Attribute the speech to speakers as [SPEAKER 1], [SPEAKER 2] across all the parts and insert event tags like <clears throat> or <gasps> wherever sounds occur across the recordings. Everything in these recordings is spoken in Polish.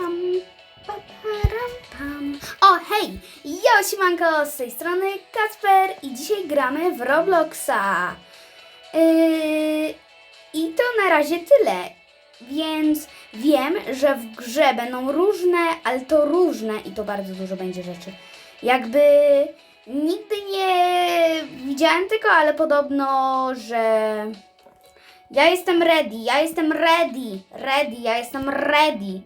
[SPEAKER 1] pam, pam. O, hej! Jo, siemanko, z tej strony Kacper i dzisiaj gramy w Robloxa. Yy, I to na razie tyle. Więc wiem, że w grze będą różne, ale to różne i to bardzo dużo będzie rzeczy. Jakby nigdy nie widziałem tego, ale podobno, że ja jestem ready, ja jestem ready, ready, ja jestem ready.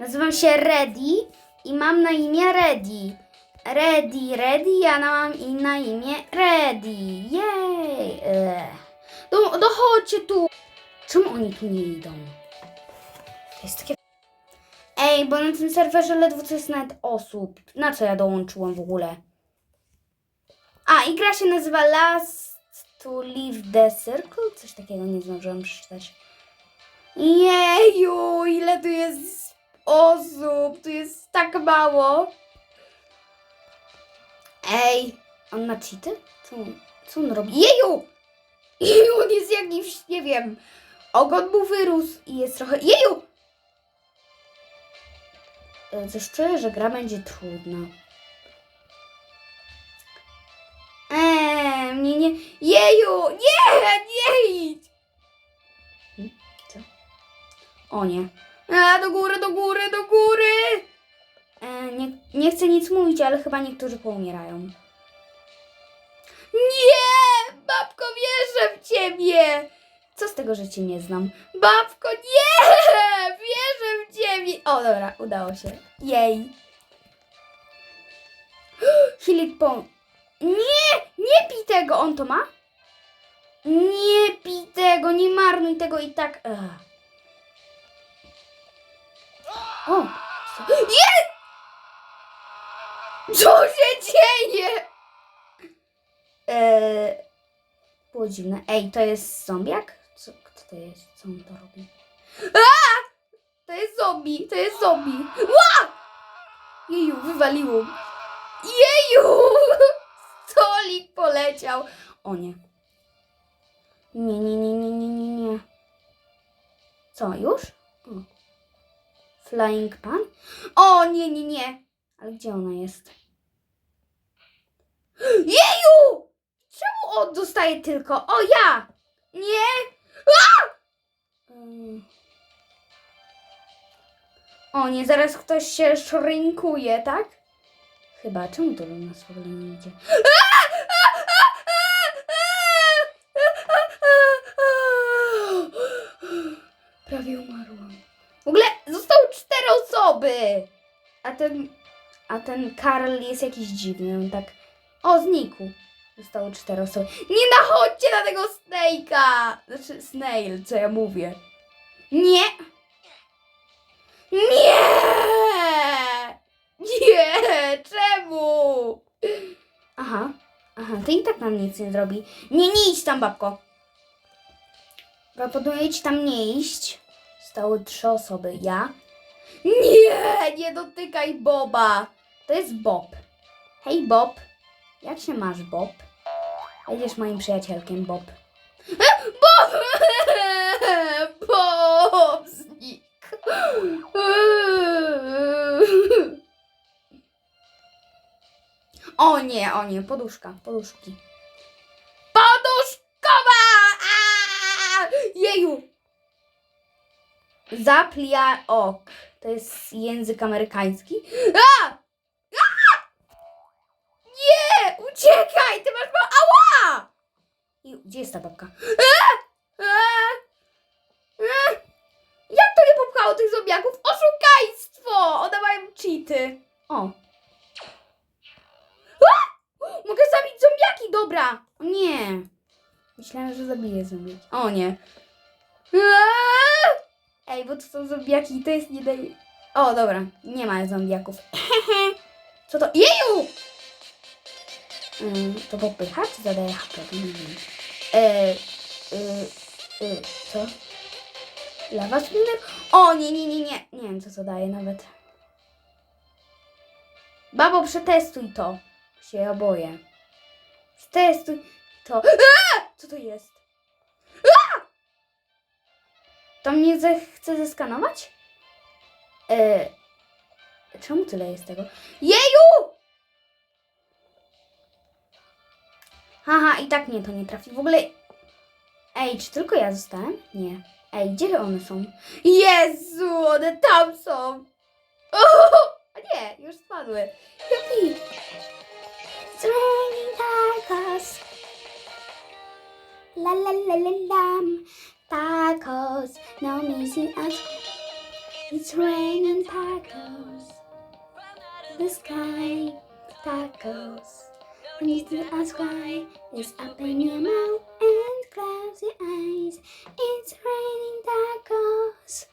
[SPEAKER 1] Nazywam się Ready i mam na imię Ready. Ready, Ready, ja mam i na imię Ready. Jej. Ech. No, no chodźcie tu. Czemu oni tu nie idą? To jest takie... Ej, bo na tym serwerze ledwo co jest nawet osób. Na co ja dołączyłam w ogóle? A, i gra się nazywa Last to Leave the Circle? Coś takiego nie zdążyłam przeczytać. Jeju, ile tu jest osób, tu jest tak mało. Ej, on ma cheaty? Co, co on robi? Jeju! <laughs> Jeju, on jest jakiś, nie wiem, ogon mu wyrósł i jest trochę... Jeju! E, Coś czuję, że gra będzie trudna. Eee, nie, nie. Jeju! Nie! Nie idź! Hmm, Co? O nie. A, do góry, do góry, do góry! E, nie, nie chcę nic mówić, ale chyba niektórzy poumierają. Nie! Babko, wierzę w ciebie! Co z tego, że cię nie znam? Babko, nie! <laughs> Wierzę w ciebie! O, dobra, udało się. Jej. <gasps> Hilik pom... Nie! Nie pij tego! On to ma? Nie pij tego, nie marnuj tego i tak... Ugh. O! co- Nie! Co się dzieje? Eee, było dziwne. Ej, to jest zombiak? Co, kto to jest? Co on to robi? A! To jest zombie, to jest zombie. Ła! Jeju, wywaliło. Jeju! <laughs> Stolik poleciał. O. Nie, nie, nie, nie, nie, nie, nie. Co, już? Flying Pan? O, nie, nie, nie. Ale gdzie ona jest? Jeju! Czemu on dostaje tylko? O, ja! Nie! A! Ym. O nie, zaraz ktoś się szrinkuje, tak? Chyba, czemu to do nas w ogóle nie idzie? Prawie umarłam. W ogóle A ten, a ten Karl jest jakiś dziwny, on tak... O, znikł. Zostały cztery osoby. Nie nachodźcie na tego Snake'a! Znaczy, Snail, co ja mówię. Nie! Nie! Nie! Czemu? Aha, aha, to i tak nam nic nie zrobi. Nie, nie idź tam, babko. Proponuję ci tam nie iść. Stały trzy osoby. Ja? Nie, nie dotykaj Boba. To jest Bob. Hej, Bob. Jak się masz, Bob? Będziesz moim przyjacielkiem, Bob. E, Bob! <laughs> Bob znikł. O nie, o nie, poduszka, poduszki. Poduszkowa! Jeju! Zaplia ok. To jest język amerykański. A! A! Nie! Uciekaj! Ty masz ma... Ała! I, gdzie jest ta babka? Jak to nie popchało tych zombiaków? Oszukaństwo! One mają cheaty. O. A! Mogę zabić zombiaki, dobra. O nie. Myślałem, że zabiję zombiaki. O nie. Aaa! Ej, bo to są zombiaki i to jest nie daje... O, dobra. Nie ma zombiaków. <laughs> Co to? Jeju! Ym, to popycha czy zadaje HP? Wiem. E, co? Lawa spinner? O, nie, nie, nie, nie. Nie wiem, co to daje nawet. Babo, przetestuj to. Się ja boję. Przetestuj to. A! Co to jest? To mnie ze chce zeskanować? E, czemu tyle jest tego? Jeju! Haha, i tak mnie to nie trafi. W ogóle... Ej, czy tylko ja zostałem? Nie. Ej, gdzie one są? Jezu, one tam są! O, a nie, już spadły. Jupi! It's raining tacos. La la la la. Tacos. No missing us. It's raining tacos. The sky. Tacos. And you can ask why. It's up in your mouth and close your eyes. It's raining tacos.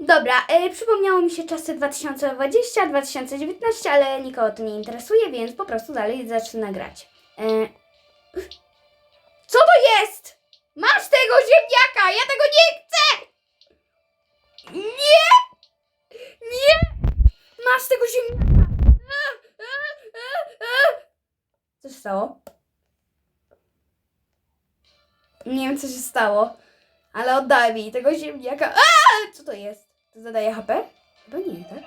[SPEAKER 1] Dobra, y, przypomniało mi się czasy 2020, 2019, ale nikogo to nie interesuje, więc po prostu dalej zacznę grać. Y, <clears throat> co to jest? Masz tego ziemniaka! Ja tego nie chcę! Nie! Nie! Masz tego ziemniaka! Co się stało? Nie wiem, co się stało, ale oddaj mi tego ziemniaka. A! Co to jest? To zadaje HP? Chyba nie, tak?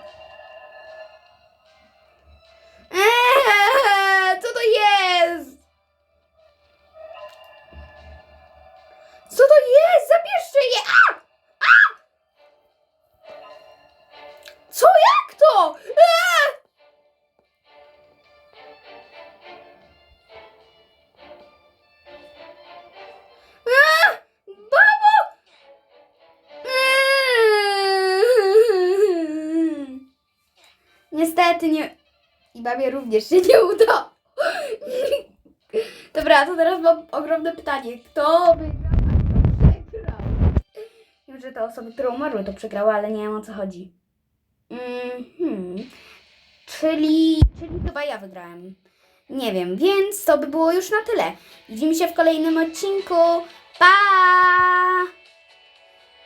[SPEAKER 1] Niestety nie. I babie również się nie uda. Dobra, to teraz mam ogromne pytanie. Kto wygrał, a kto przegrał? Wiem, że te osoby, które umarły, to przegrały, ale nie wiem o co chodzi. Mhm. Czyli, czyli chyba ja wygrałem. Nie wiem, więc to by było już na tyle. Widzimy się w kolejnym odcinku. Pa!